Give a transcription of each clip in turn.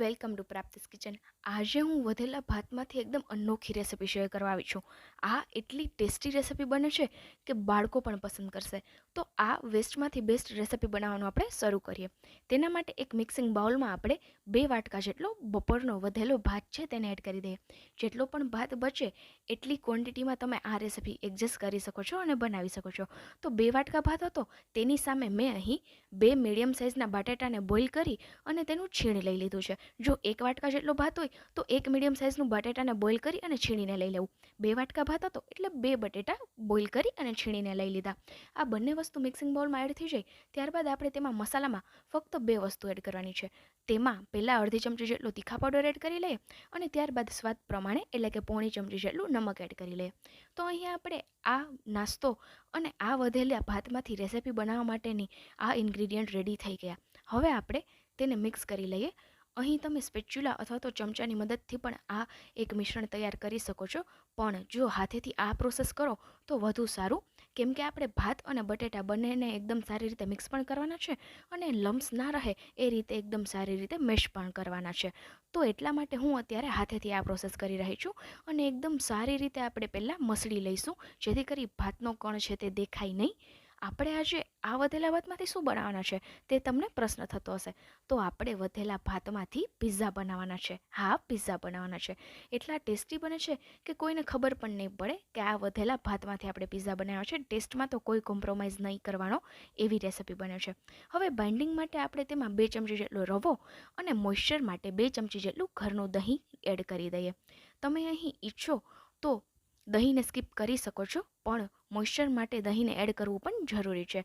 Welcome to પ્રાપ્તિસ kitchen આજે હું વધેલા ભાતમાંથી એકદમ અનોખી રેસિપી શેર કરવા આવી છું. આ એટલી ટેસ્ટી રેસિપી બને છે કે બાળકો પણ પસંદ કરશે. તો આ વેસ્ટમાંથી બેસ્ટ રેસિપી બનાવવાનું આપણે શરૂ કરીએ. તેના માટે એક મિક્સિંગ બાઉલમાં આપણે બે વાટકા જેટલો બપોરનો વધેલો ભાત છે તેને એડ કરી દઈએ. જેટલો પણ ભાત બચે એટલી ક્વોન્ટિટીમાં તમે આ રેસિપી એડજસ્ટ કરી શકો છો અને બનાવી શકો છો. તો બે વાટકા ભાત હતો, તેની સામે મેં અહીં બે મીડિયમ સાઇઝના બટાટાને બોઇલ કરી અને તેનું છીણ લઈ લીધું છે. જો એક વાટકા જેટલો ભાત હોય, તો એક મીડિયમ સાઇઝનું બટાટાને બોઇલ કરી અને છીણીને લઈ લેવું. બે વાટકા ભાત હતો, એટલે બે બટેટા બોઇલ કરી અને છીણીને લઈ લીધા. આ બંને વસ્તુ મિક્સિંગ બાઉલમાં એડ થઈ જાય, ત્યારબાદ આપણે તેમાં મસાલામાં ફક્ત બે વસ્તુ એડ કરવાની છે. તેમાં પહેલાં અડધી ચમચી જેટલો તીખા પાવડર એડ કરી લઈએ અને ત્યારબાદ સ્વાદ પ્રમાણે, એટલે કે પોણી ચમચી જેટલું નમક એડ કરી લઈએ. તો અહીંયા આપણે આ નાસ્તો અને આ વધેલા ભાતમાંથી રેસિપી બનાવવા માટેની આ ઇન્ગ્રીડિયન્ટ રેડી થઈ ગયા. હવે આપણે તેને મિક્સ કરી લઈએ. અહીં તમે સ્પેચ્યુલા અથવા તો ચમચાની મદદથી પણ આ એક મિશ્રણ તૈયાર કરી શકો છો. પણ જો હાથેથી આ પ્રોસેસ કરો, તો વધુ સારું. કેમ કે આપણે ભાત અને બટેટા બંનેને એકદમ સારી રીતે મિક્સ પણ કરવાના છે અને લમ્સ ના રહે એ રીતે એકદમ સારી રીતે મેશ પણ કરવાના છે. તો એટલા માટે હું અત્યારે હાથેથી આ પ્રોસેસ કરી રહી છું અને એકદમ સારી રીતે આપણે પહેલાં મસળી લઈશું, જેથી કરી ભાતનો કણ છે તે દેખાય નહીં. આપણે આજે આ વધેલા ભાતમાંથી શું બનાવવાના છે તે તમને પ્રશ્ન થતો હશે. તો આપણે વધેલા ભાતમાંથી પિઝા બનાવવાના છે. હા પિઝા બનાવવાના છે. એટલા ટેસ્ટી બને છે કે કોઈને ખબર પણ નહીં પડે કે આ વધેલા ભાતમાંથી આપણે પિઝા બનાવ્યા છે. ટેસ્ટમાં તો કોઈ કોમ્પ્રોમાઇઝ નહીં કરવાનો એવી રેસિપી બને છે. હવે બાઇન્ડિંગ માટે આપણે તેમાં બે ચમચી જેટલો રવો અને મોઇશ્ચર માટે બે ચમચી જેટલું ઘરનું દહીં એડ કરી દઈએ. તમે અહીં ઈચ્છો તો દહીંને સ્કીપ કરી શકો છો, પણ મોઇશ્ચર માટે દહીંને એડ કરવું પણ જરૂરી છે.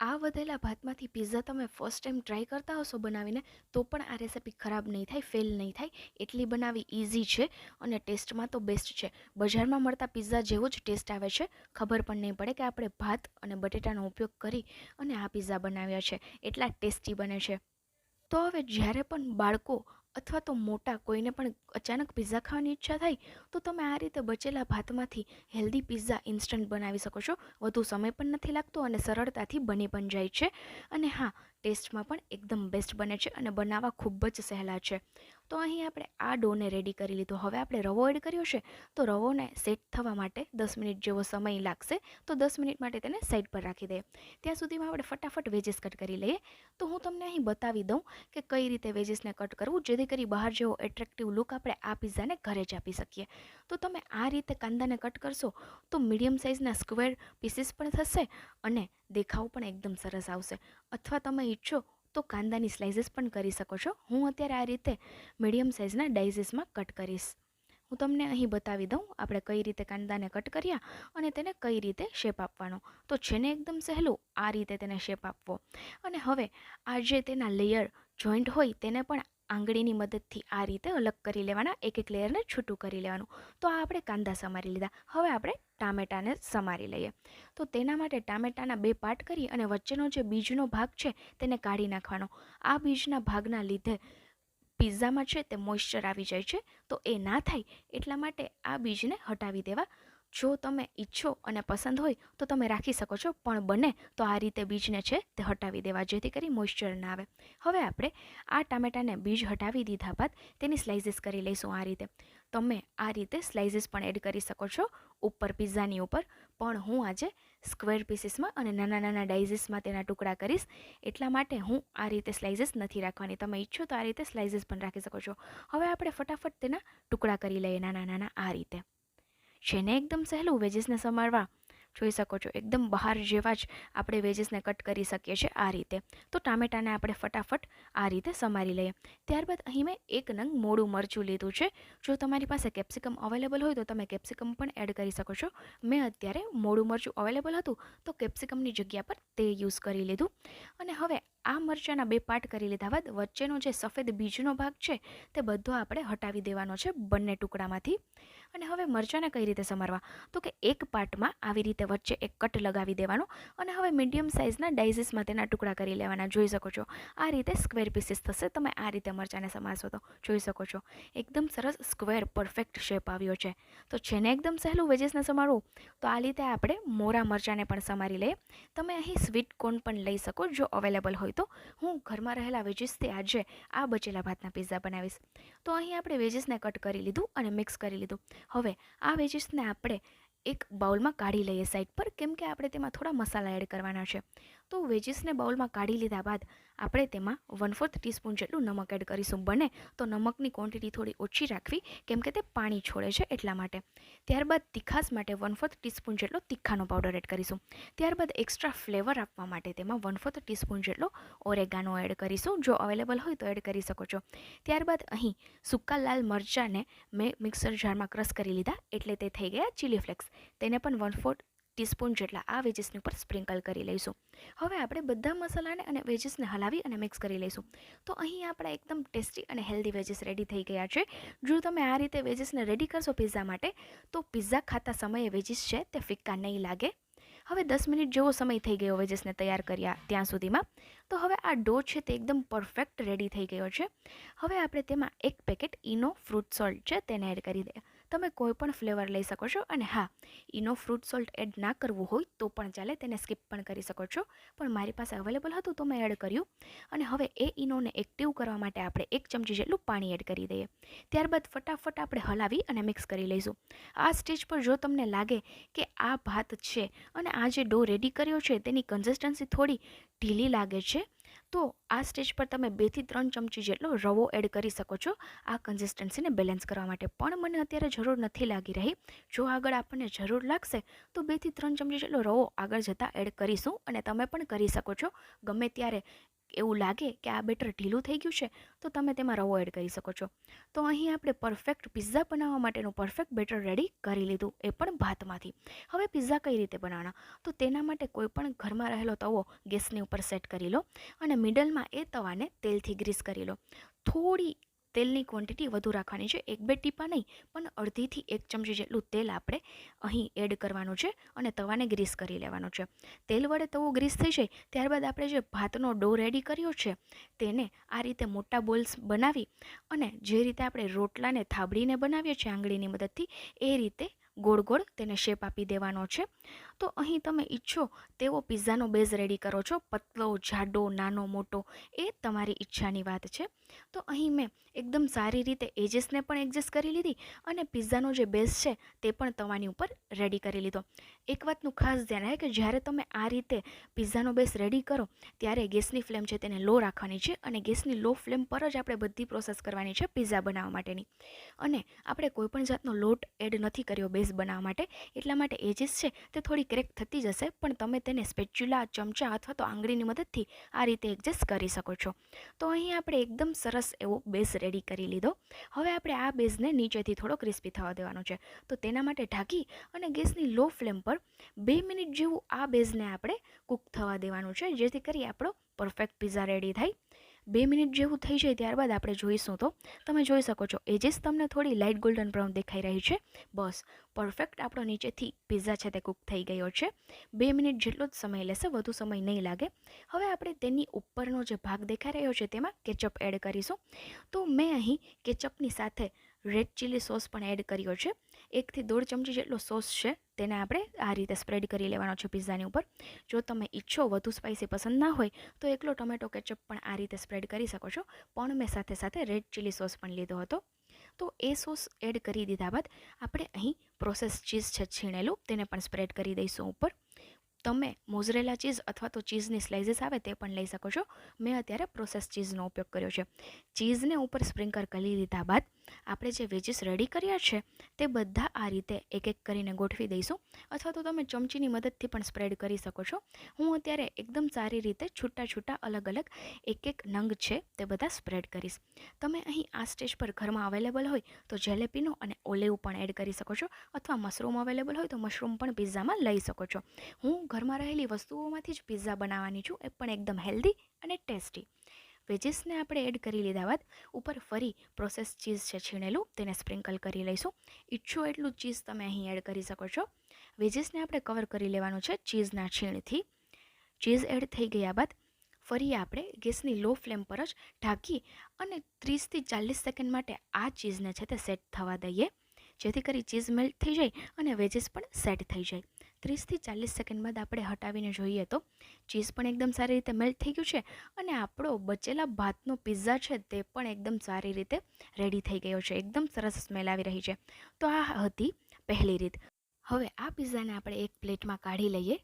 આ વધેલા ભાતમાંથી પિઝા તમે ફર્સ્ટ ટાઈમ ટ્રાય કરતા હશો બનાવીને, તો પણ આ રેસિપી ખરાબ નહીં થાય ફેલ નહીં થાય. એટલી બનાવી ઇઝી છે અને ટેસ્ટમાં તો બેસ્ટ છે. બજારમાં મળતા પિઝા જેવો જ ટેસ્ટ આવે છે. ખબર પણ નહીં પડે કે આપણે ભાત અને બટેટાનો ઉપયોગ કરી અને આ પિઝા બનાવ્યા છે. એટલા ટેસ્ટી બને છે. તો હવે જ્યારે પણ બાળકો અથવા તો મોટા કોઈને પણ અચાનક પિઝા ખાવાની ઈચ્છા થાય, તો તમે આ રીતે બચેલા ભાતમાંથી હેલ્ધી પિઝા ઇન્સ્ટન્ટ બનાવી શકો છો. વધુ સમય પણ નથી લાગતો અને સરળતાથી બની પણ જાય છે. અને હા ટેસ્ટમાં પણ એકદમ બેસ્ટ બને છે અને બનાવવા ખૂબ જ સહેલા છે. તો અહીં આપણે આ ડોને રેડી કરી લીધો. હવે આપણે રવો એડ કર્યો છે, તો રવોને સેટ થવા માટે દસ મિનિટ જેવો સમય લાગશે. તો દસ મિનિટ માટે તેને સાઈડ પર રાખી દઈએ. ત્યાં સુધીમાં આપણે ફટાફટ વેજીસ કટ કરી લઈએ. તો હું તમને અહીં બતાવી દઉં કે કઈ રીતે વેજીસને કટ કરવું, જેથી કરી બહાર જેવો એટ્રેક્ટિવ લુક આપણે આ પિઝાને ઘરે જ આપી શકીએ. તો તમે આ રીતે કાંદાને કટ કરશો, તો મીડિયમ સાઇઝના સ્ક્વેર પીસીસ પણ થશે અને દેખાવ પણ એકદમ સરસ આવશે. અથવા તમે ઈચ્છો તો કાંદાની સ્લાઇસીસ પણ કરી શકો છો. હું અત્યારે આ રીતે મીડિયમ સાઇઝના ડાઇઝીસમાં કટ કરીશ. હું તમને અહીં બતાવી દઉં આપણે કઈ રીતે કાંદાને કટ કર્યા અને તેને કઈ રીતે શેપ આપવાનો. તો છે ને એકદમ સહેલું આ રીતે તેને શેપ આપવો. અને હવે આ જે તેના લેયર જોઈન્ટ હોય તેને પણ આંગળીની મદદથી આ રીતે અલગ કરી લેવાના એક એક લેયરને છૂટું કરી લેવાનું. તો આ આપણે કાંદા સમારી લીધા. હવે આપણે ટામેટાને સમારી લઈએ. તો તેના માટે ટામેટાના બે પાર્ટ કરી અને વચ્ચેનો જે બીજનો ભાગ છે તેને કાઢી નાખવાનો. આ બીજના ભાગના લીધે પિઝામાં છે તે મોઇશ્ચર આવી જાય છે. તો એ ના થાય એટલા માટે આ બીજને હટાવી દેવા જો તમે ઈચ્છો અને પસંદ હોય તો તમે રાખી શકો છો, પણ બને તો આ રીતે બીજને છે તે હટાવી દેવા જેથી કરી મોઇશ્ચર ના આવે. હવે આપણે આ ટામેટાને બીજ હટાવી દીધા બાદ તેની સ્લાઇસીસ કરી લઈશું આ રીતે. તમે આ રીતે સ્લાઇસીસ પણ એડ કરી શકો છો ઉપર પિઝાની ઉપર, પણ હું આજે સ્ક્વેર પીસીસમાં અને નાના નાના ડાઇઝીસમાં તેના ટુકડા કરીશ, એટલા માટે હું આ રીતે સ્લાઇસીસ નથી રાખવાની. તમે ઈચ્છો તો આ રીતે સ્લાઇસીસ પણ રાખી શકો છો. હવે આપણે ફટાફટ તેના ટુકડા કરી લઈએ નાના નાના આ રીતે. છે એકદમ સહેલું વેજીસને સમારવા જોઈ શકો છો. એકદમ બહાર જેવા જ આપણે વેજીસને કટ કરી શકીએ છીએ આ રીતે. તો ટામેટાને આપણે ફટાફટ આ રીતે સમારી લઈએ. ત્યારબાદ અહીં મેં એક નંગ મોડું મરચું લીધું છે. જો તમારી પાસે કેપ્સિકમ અવેલેબલ હોય તો તમે કેપ્સિકમ પણ એડ કરી શકો છો. મેં અત્યારે મોડું મરચું અવેલેબલ હતું તો કેપ્સિકમની જગ્યા પર તે યુઝ કરી લીધું. અને હવે આ મરચાંના બે પાર્ટ કરી લીધા બાદ વચ્ચેનો જે સફેદ બીજનો ભાગ છે તે બધો આપણે હટાવી દેવાનો છે બંને ટુકડામાંથી. અને હવે મરચાંને કઈ રીતે સમારવા? તો કે એક પાર્ટમાં આવી રીતે વચ્ચે એક કટ લગાવી દેવાનો અને હવે મીડિયમ સાઇઝના ડાઇઝીસમાં તેના ટુકડા કરી લેવાના. જોઈ શકો છો. આ રીતે સ્ક્વેર પીસીસ થશે. તમે આ રીતે મરચાંને સમારશો તો જોઈ શકો છો. એકદમ સરસ સ્ક્વેર પરફેક્ટ શેપ આવ્યો છે. તો છે એકદમ સહેલું વેજીસને સમારવું? તો આ રીતે આપણે મોરા મરચાંને પણ સમારી લઈએ. તમે અહીં સ્વીટ કોર્ન પણ લઈ શકો જો અવેલેબલ હોય તો. હું ઘરમાં રહેલા વેજીસથી આજે આ બચેલા ભાતના પીઝા બનાવીશ. તો અહીં આપણે વેજીસને કટ કરી લીધું અને મિક્સ કરી લીધું. હવે આ વેજીસને આપણે એક બાઉલમાં કાઢી લઈએ સાઈડ પર, કેમ કે આપણે તેમાં થોડા મસાલા એડ કરવાના છે. તો વેજીસને બાઉલમાં કાઢી લીધા બાદ આપણે તેમાં વન ફોર્થ ટીસ્પૂન જેટલું નમક એડ કરીશું. બને તો નમકની ક્વોન્ટિટી થોડી ઓછી રાખવી, કેમ કે તે પાણી છોડે છે એટલા માટે. ત્યારબાદ તીખાસ માટે વન ફોર્થ ટીસ્પૂન જેટલો તીખાનો પાવડર એડ કરીશું. ત્યારબાદ એક્સ્ટ્રા ફ્લેવર આપવા માટે તેમાં વન ફોર્થ ટીસ્પૂન જેટલો ઓરેગાનો એડ કરીશું. જો અવેલેબલ હોય તો એડ કરી શકો છો. ત્યારબાદ અહીં સૂકા લાલ મરચાંને મેં મિક્સર જારમાં ક્રશ કરી લીધા, એટલે તે થઈ ગયા ચીલી ફ્લેક્સ તેને પણ વન ફોર્થ ટીસ્પૂન જેટલા આ વેજીસની ઉપર સ્પ્રિંકલ કરી લઈશું. હવે આપણે બધા મસાલાને અને વેજીસને હલાવી અને મિક્સ કરી લઈશું. તો અહીં આપણા એકદમ ટેસ્ટી અને હેલ્ધી વેજીસ રેડી થઈ ગયા છે. જો તમે આ રીતે વેજીસને રેડી કરશો પિઝા માટે, તો પિઝા ખાતા સમયે વેજીસ છે તે ફિક્કા નહીં લાગે. હવે દસ મિનિટ જેવો સમય થઈ ગયો વેજીસને તૈયાર કર્યા ત્યાં સુધીમાં. તો હવે આ ડો છે તે એકદમ પરફેક્ટ રેડી થઈ ગયો છે. હવે આપણે તેમાં એક પેકેટ ઇનો ફ્રૂટ સોલ્ટ છે તેને એડ કરી દઈએ તમે કોઈ પણ ફ્લેવર લઈ શકો છો અને હા ઇનો ફ્રૂટ સોલ્ટ એડ ના કરવું હોય તો પણ ચાલે, તેને સ્કીપ પણ કરી શકો છો. પણ મારી પાસે અવેલેબલ હતું તો મેં એડ કર્યું. અને હવે એ ઇનોને એક્ટિવ કરવા માટે આપણે એક ચમચી જેટલું પાણી એડ કરી દઈએ. ત્યારબાદ ફટાફટ આપણે હલાવી અને મિક્સ કરી લઈશું. આ સ્ટેજ પર જો તમને લાગે કે આ ભાત છે અને આ જે ડો રેડી કર્યો છે તેની કન્સિસ્ટન્સી થોડી ઢીલી લાગે છે તો આ સ્ટેજ પર તમે બેથી ત્રણ ચમચી જેટલો રવો એડ કરી શકો છો. આ કન્સિસ્ટન્સીને બેલેન્સ કરવા માટે પણ મને અત્યારે જરૂર નથી લાગી રહી. જો આગળ આપણને જરૂર લાગશે, તો બેથી ત્રણ ચમચી જેટલો રવો આગળ જતાં એડ કરીશું અને તમે પણ કરી શકો છો. ગમે ત્યારે એવું લાગે કે આ બેટર ઢીલું થઈ ગયું છે, તો તમે તેમાં રવો એડ કરી શકો છો. તો અહીં આપણે પરફેક્ટ પિઝા બનાવવા માટેનું પરફેક્ટ બેટર રેડી કરી લીધું, એ પણ ભાતમાંથી. હવે પિઝા કઈ રીતે બનાવવાના? તો તેના માટે કોઈપણ ઘરમાં રહેલો તવો ગેસની ઉપર સેટ કરી લો અને મિડલમાં એ તવાને તેલથી ગ્રીસ કરી લો. થોડી તેલની ક્વોન્ટિટી વધુ રાખવાની છે. એક બે ટીપા નહીં, પણ અડધીથી એક ચમચી જેટલું તેલ આપણે અહીં એડ કરવાનું છે અને તવાને ગ્રીસ કરી લેવાનું છે. તેલ વડે તવો ગ્રીસ થઈ જાય, ત્યારબાદ આપણે જે ભાતનો ડો રેડી કર્યો છે, તેને આ રીતે મોટા બોલ્સ બનાવી અને જે રીતે આપણે રોટલાને થાબડીને બનાવીએ છીએ આંગળીની મદદથી, એ રીતે ગોળ ગોળ તેને શેપ આપી દેવાનો છે. તો અહીં તમે ઈચ્છો તેવો પિઝાનો બેઝ રેડી કરો છો, પતલો, જાડો, નાનો, મોટો, એ તમારી ઈચ્છાની વાત છે. તો અહીં મેં એકદમ સારી રીતે એજીસને પણ એડજસ્ટ કરી લીધી અને પિઝાનો જે બેઝ છે તે પણ તવાની ઉપર રેડી કરી લીધો. એક વાતનું ખાસ ધ્યાન રહે કે જ્યારે તમે આ રીતે પિઝાનો બેઝ રેડી કરો ત્યારે ગેસની ફ્લેમ છે તેને લો રાખવાની છે અને ગેસની લો ફ્લેમ પર જ આપણે બધી પ્રોસેસ કરવાની છે પિઝા બનાવવા માટેની. અને આપણે કોઈપણ જાતનો લોટ એડ નથી કર્યો બેઝ બનાવવા માટે, એટલા માટે એજીસ છે તે થોડી ક્રેક થતી જશે, પણ તમે તેને સ્પેચ્યુલા ચમચા અથવા તો આંગળીની મદદથી આ રીતે એડજસ્ટ કરી શકો છો. તો અહીં આપણે એકદમ સરસ એવો બેઝ રેડી કરી લીધો. હવે આપણે આ બેઝને નીચેથી થોડો ક્રિસ્પી થવા દેવાનો છે. તો તેના માટે ઢાંકી અને ગેસની લો ફ્લેમ પર બે મિનિટ જેવું આ બેઝને આપણે કૂક થવા દેવાનું છે, જેથી કરી આપણો પરફેક્ટ પીઝા રેડી થાય. બે મિનિટ જેવું થઈ જાય ત્યારબાદ આપણે જોઈશું તો. તમે જોઈ શકો છો એજીસ તમને થોડી લાઇટ ગોલ્ડન બ્રાઉન દેખાઈ રહી છે. બસ પરફેક્ટ આપણો નીચેથી પિઝા છે તે કૂક થઈ ગયો છે. બે મિનિટ જેટલો જ સમય લેશે, વધુ સમય નહીં લાગે. હવે આપણે તેની ઉપરનો જે ભાગ દેખાઈ રહ્યો છે તેમાં કેચઅપ એડ કરીશું. તો મેં અહીં કેચઅપની સાથે રેડ ચીલી સોસ પણ એડ કર્યો છે. એકથી દોઢ ચમચી જેટલો સોસ છે. તેને આપણે આ રીતે સ્પ્રેડ કરી લેવાનો છે પિઝાની ઉપર. જો તમે ઈચ્છો વધુ સ્પાઇસી પસંદ ના હોય, તો એકલો ટમેટો કેચઅપ પણ આ રીતે સ્પ્રેડ કરી શકો છો. પણ મેં સાથે સાથે રેડ ચીલી સોસ પણ લીધો હતો. તો એ સોસ એડ કરી દીધા બાદ આપણે અહીં પ્રોસેસ ચીઝ છે છીણેલું, તેને પણ સ્પ્રેડ કરી દઈશું ઉપર. તમે મોઝરેલા ચીઝ અથવા તો ચીઝની સ્લાઇઝીસ આવે તે પણ લઈ શકો છો. મેં અત્યારે પ્રોસેસ ચીઝનો ઉપયોગ કર્યો છે. ચીઝને ઉપર સ્પ્રિંકલ કરી લીધા બાદ આપણે જે વેજીસ રેડી કર્યા છે, તે બધા આ રીતે એક એક કરીને ગોઠવી દઈશું. અથવા તો તમે ચમચીની મદદથી પણ સ્પ્રેડ કરી શકો છો. હું અત્યારે એકદમ સારી રીતે છૂટા છૂટા અલગ અલગ એક એક નંગ છે તે બધા સ્પ્રેડ કરીશ. તમે અહીં આ સ્ટેજ પર ઘરમાં અવેલેબલ હોય તો જેલેપીનો અને ઓલેવ પણ એડ કરી શકો છો. અથવા મશરૂમ અવેલેબલ હોય તો મશરૂમ પણ પિઝામાં લઈ શકો છો. હું ઘરમાં રહેલી વસ્તુઓમાંથી જ પિઝા બનાવવાની છું. એ પણ એકદમ હેલ્ધી અને ટેસ્ટી વેજીસને આપણે એડ કરી લીધા બાદ ઉપર ફરી પ્રોસેસ ચીઝ છે છીણેલું તેને સ્પ્રિંકલ કરી લઈશું. ઈચ્છો એટલું ચીઝ તમે અહીં એડ કરી શકો છો. વેજીસને આપણે કવર કરી લેવાનું છે ચીઝના છીણથી. ચીઝ એડ થઈ ગયા બાદ ફરી આપણે ગેસની લો ફ્લેમ પર જ ઢાંકી અને ત્રીસથી ચાલીસ સેકન્ડ માટે આ ચીઝને છે તે સેટ થવા દઈએ. જેથી કરી ચીઝ મેલ્ટ થઈ જાય અને વેજીસ પણ સેટ થઈ જાય. ત્રીસથી ચાલીસ સેકન્ડ બાદ આપણે હટાવીને જોઈએ તો ચીઝ પણ એકદમ સારી રીતે મેલ્ટ થઈ ગયું છે અને આપણો બચેલા ભાતનો પિઝા છે તે પણ એકદમ સારી રીતે રેડી થઈ ગયો છે. એકદમ સરસ સ્મેલ આવી રહી છે. તો આ હતી પહેલી રીત. હવે આ પિઝાને આપણે એક પ્લેટમાં કાઢી લઈએ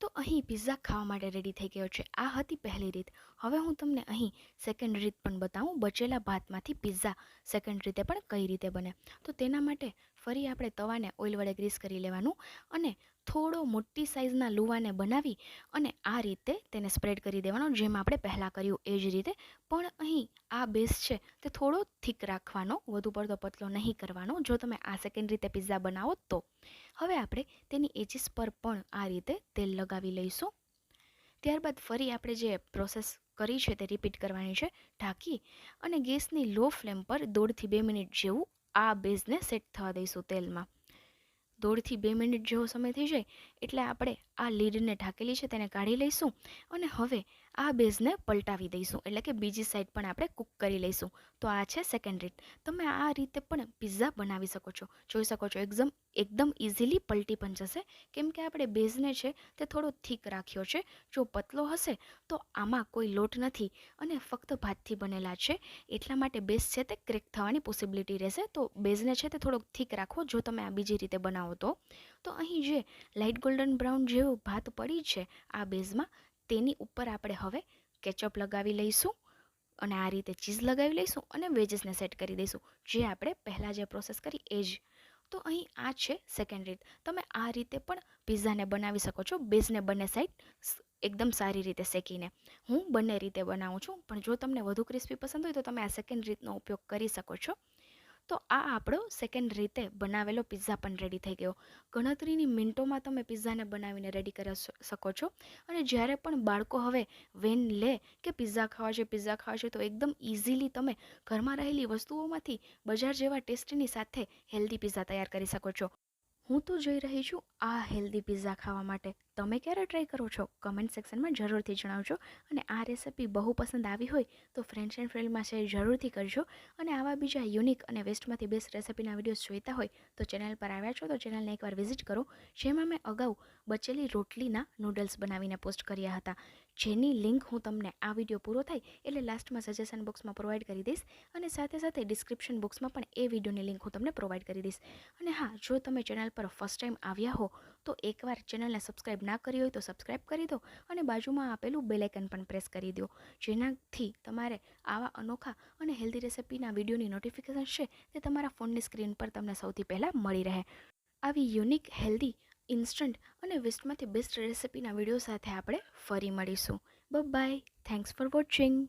તો અહીં પિઝા ખાવા માટે રેડી થઈ ગયો છે. આ હતી પહેલી રીત. હવે હું તમને અહીં સેકન્ડ રીત પણ બતાવું. બચેલા ભાતમાંથી પિઝા સેકન્ડ રીતે પણ કઈ રીતે બને. તો તેના માટે ફરી આપણે તવાને ઓઇલ વડે ગ્રીસ કરી લેવાનું અને થોડો મોટી સાઇઝના લુવાને બનાવી અને આ રીતે તેને સ્પ્રેડ કરી દેવાનો, જેમ આપણે પહેલાં કર્યું એ જ રીતે. પણ અહીં આ બેઝ છે તે થોડો થીક રાખવાનો, વધુ પડતો પતલો નહીં કરવાનો. જો તમે આ સેકન્ડ રીતે પિઝા બનાવો તો. હવે આપણે તેની એજીસ પર પણ આ રીતે તેલ લગાવી લઈશું. ત્યારબાદ ફરી આપણે જે પ્રોસેસ કરી છે તે રિપીટ કરવાની છે, ઢાંકી અને ગેસની લો ફ્લેમ પર દોઢથી બે મિનિટ જેવું આ બેઝને સેટ થવા દઈશું તેલમાં. દોઢથી બે મિનિટ જેવો સમય થઈ જાય એટલે આપણે આ લીડને ઢાંકેલી છે તેને કાઢી લઈશું અને હવે આ બેઝને પલટાવી દઈશું. એટલે કે બીજી સાઈડ પણ આપણે કૂક કરી લઈશું. તો આ છે સેકન્ડ રીત. તમે આ રીતે પણ પિઝા બનાવી શકો છો. જોઈ શકો છો એકદમ એકદમ ઇઝીલી પલટી પણ જશે. કેમ કે આપણે બેઝને છે તે થોડો થીક રાખ્યો છે. જો પતલો હશે તો આમાં કોઈ લોટ નથી અને ફક્ત ભાતથી બનેલા છે. એટલા માટે બેઝ છે તે ક્રેક થવાની પોસિબિલિટી રહેશે. તો બેઝને છે તે થોડોક થીક રાખવો જો તમે આ બીજી રીતે બનાવો તો. તો અહીં જે લાઇટ ગોલ્ડન બ્રાઉન જેવું ભાત પડી છે આ બેઝમાં, તેની ઉપર આપણે હવે કેચઅપ લગાવી લઈશું અને આ રીતે ચીઝ લગાવી લઈશું અને વેજીસને સેટ કરી દઈશું, જે આપણે પહેલાં જે પ્રોસેસ કરી એ જ. તો અહીં આ છે સેકન્ડ રીત. તમે આ રીતે પણ પિઝાને બનાવી શકો છો બેઝને બંને સાઈડ એકદમ સારી રીતે શેકીને. હું બંને રીતે બનાવું છું, પણ જો તમને વધુ ક્રિસ્પી પસંદ હોય તો તમે આ સેકન્ડ રીતનો ઉપયોગ કરી શકો છો. તો આ આપણો સેકન્ડ રીતે બનાવેલો પિઝા પણ રેડી થઈ ગયો. ગણતરીની મિનિટોમાં તમે પિઝાને બનાવીને રેડી કરી શકો છો. અને જ્યારે પણ બાળકો હવે વેન લે કે પિઝા ખાવા છે પિઝા ખાવા છે, તો એકદમ ઇઝીલી તમે ઘરમાં રહેલી વસ્તુઓમાંથી બજાર જેવા ટેસ્ટની સાથે હેલ્ધી પિઝા તૈયાર કરી શકો છો. હું તો જઈ રહી છું આ હેલ્ધી પિઝા ખાવા માટે. તમે ક્યારે ટ્રાય કરો છો? કમેન્ટ સેક્શનમાં જરૂરથી જણાવજો. અને આ રેસિપી બહુ પસંદ આવી હોય તો ફ્રેન્ડ્સ એન્ડ ફ્રેન્ડમાં શેર જરૂરથી કરજો. અને આવા બીજા યુનિક અને વેસ્ટમાંથી બેસ્ટ રેસિપીના વિડીયોઝ જોઈતા હોય તો ચેનલ પર આવ્યા છો તો ચેનલને એકવાર વિઝિટ કરો. જેમાં મેં અગાઉ બચેલી રોટલીના નૂડલ્સ બનાવીને પોસ્ટ કર્યા હતા. જેની લિંક હું તમને આ વીડિયો પૂરો થાય એટલે લાસ્ટમાં સજેશન બોક્સમાં પ્રોવાઈડ કરી દઈશ અને સાથે સાથે ડિસ્ક્રિપ્શન બોક્સમાં પણ એ વિડીયોની લિંક હું તમને પ્રોવાઈડ કરી દઈશ. અને હા, જો તમે ચેનલ પર ફર્સ્ટ ટાઈમ આવ્યા હો, તો એકવાર ચેનલને સબસ્ક્રાઈબ ના કરી હોય તો સબસ્ક્રાઈબ કરી દો અને બાજુમાં આપેલું બેલાઇકન પણ પ્રેસ કરી દો. જેનાથી તમારે આવા અનોખા અને હેલ્ધી રેસિપીના વિડીયોની નોટિફિકેશન છે તે તમારા ફોનની સ્ક્રીન પર તમને સૌથી પહેલાં મળી રહે. આવી યુનિક હેલ્ધી ઇન્સ્ટન્ટ અને વેસ્ટમાંથી બેસ્ટ રેસિપીના વીડિયો સાથે આપણે ફરી મળીશું. By thanks for watching